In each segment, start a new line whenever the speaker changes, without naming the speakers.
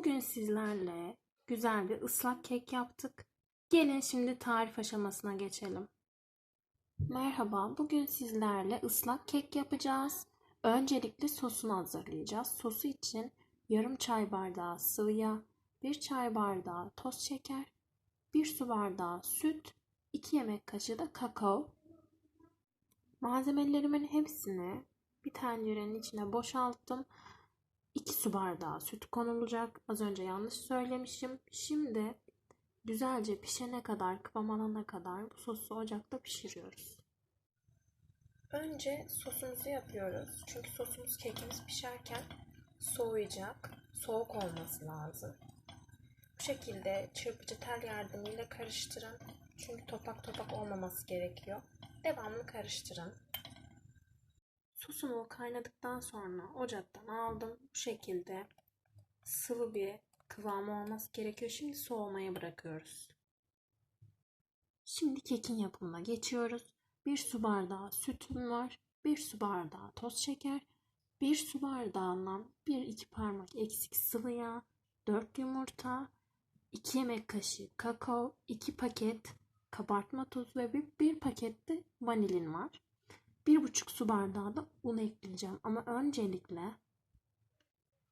Bugün sizlerle güzel bir ıslak kek yaptık. Gelin şimdi tarif aşamasına geçelim. Merhaba, bugün sizlerle ıslak kek yapacağız. Öncelikle sosunu hazırlayacağız. Sosu için yarım çay bardağı sıvı yağ, 1 çay bardağı toz şeker, 1 su bardağı süt, 2 yemek kaşığı da kakao. Malzemelerimin hepsini bir tencerenin içine boşalttım. 2 su bardağı süt konulacak. Az önce yanlış söylemişim. Şimdi güzelce pişene kadar, kıvam alana kadar bu sosu ocakta pişiriyoruz. Önce sosumuzu yapıyoruz. Çünkü sosumuz kekimiz pişerken soğuyacak. Soğuk olması lazım. Bu şekilde çırpıcı tel yardımıyla karıştırın. Çünkü topak topak olmaması gerekiyor. Devamlı karıştırın. Sosumu kaynadıktan sonra ocaktan aldım. Bu şekilde sıvı bir kıvamı olması gerekiyor. Şimdi soğumaya bırakıyoruz. Şimdi kekin yapımına geçiyoruz. 1 su bardağı sütüm var. 1 su bardağı toz şeker. 1 su bardağından 1-2 parmak eksik sıvı yağ. 4 yumurta. 2 yemek kaşığı kakao. 2 paket kabartma tozu ve 1 paket de vanilin var. 1,5 su bardağı da un ekleyeceğim. Ama öncelikle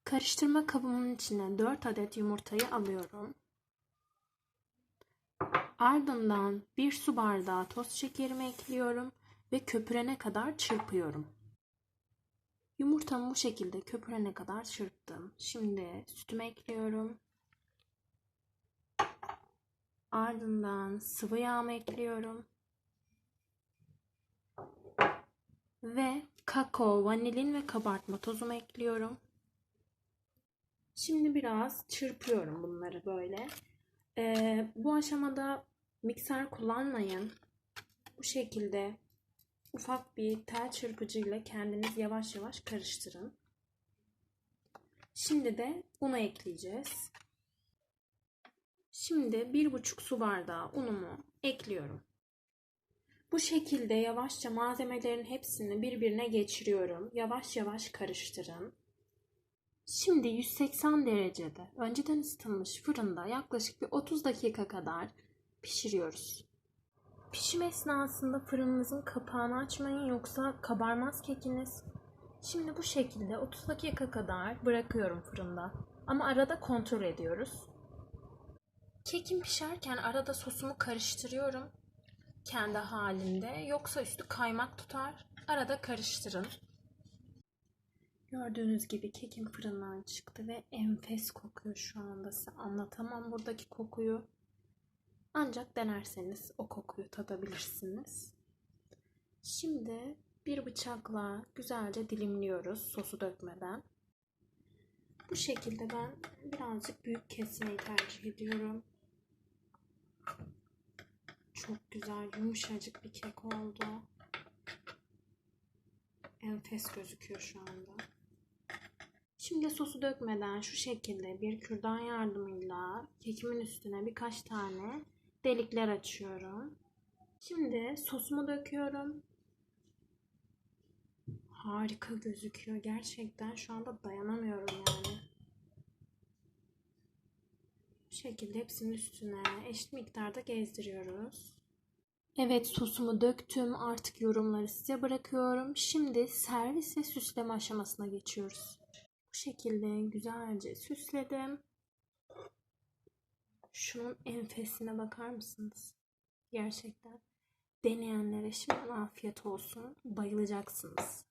karıştırma kabımın içine 4 adet yumurtayı alıyorum. Ardından 1 su bardağı toz şekerimi ekliyorum ve köpürene kadar çırpıyorum. Yumurtamı bu şekilde köpürene kadar çırptım. Şimdi sütümü ekliyorum. Ardından sıvı yağımı ekliyorum. Ve kakao, vanilin ve kabartma tozumu ekliyorum. Şimdi biraz çırpıyorum bunları böyle. Ee, bu aşamada mikser kullanmayın. Bu şekilde ufak bir tel çırpıcıyla kendiniz yavaş yavaş karıştırın. Şimdi de unu ekleyeceğiz. Şimdi bir buçuk su bardağı unumu ekliyorum. Bu şekilde yavaşça malzemelerin hepsini birbirine geçiriyorum. Yavaş yavaş karıştırın. Şimdi 180 derecede önceden ısıtılmış fırında yaklaşık bir 30 dakika kadar pişiriyoruz. Pişim esnasında fırınınızın kapağını açmayın yoksa kabarmaz kekiniz. Şimdi bu şekilde 30 dakika kadar bırakıyorum fırında. Ama arada kontrol ediyoruz. Kekim pişerken arada sosumu karıştırıyorum kendi halinde. Yoksa üstü kaymak tutar. Arada karıştırın. Gördüğünüz gibi kekim fırından çıktı ve enfes kokuyor şu anda. Size anlatamam buradaki kokuyu. Ancak denerseniz o kokuyu tadabilirsiniz. Şimdi bir bıçakla güzelce dilimliyoruz sosu dökmeden. Bu şekilde ben birazcık büyük kesmeyi tercih ediyorum. Çok güzel yumuşacık bir kek oldu. Enfes gözüküyor şu anda. Şimdi sosu dökmeden şu şekilde bir kürdan yardımıyla kekimin üstüne birkaç tane delikler açıyorum. Şimdi sosumu döküyorum. Harika gözüküyor. Gerçekten şu anda dayanamıyorum yani. Bu şekilde hepsinin üstüne eşit miktarda gezdiriyoruz. Evet sosumu döktüm. Artık yorumları size bırakıyorum. Şimdi servis ve süsleme aşamasına geçiyoruz. Bu şekilde güzelce süsledim. Şunun enfesine bakar mısınız? Gerçekten deneyenlere şimdi afiyet olsun. Bayılacaksınız.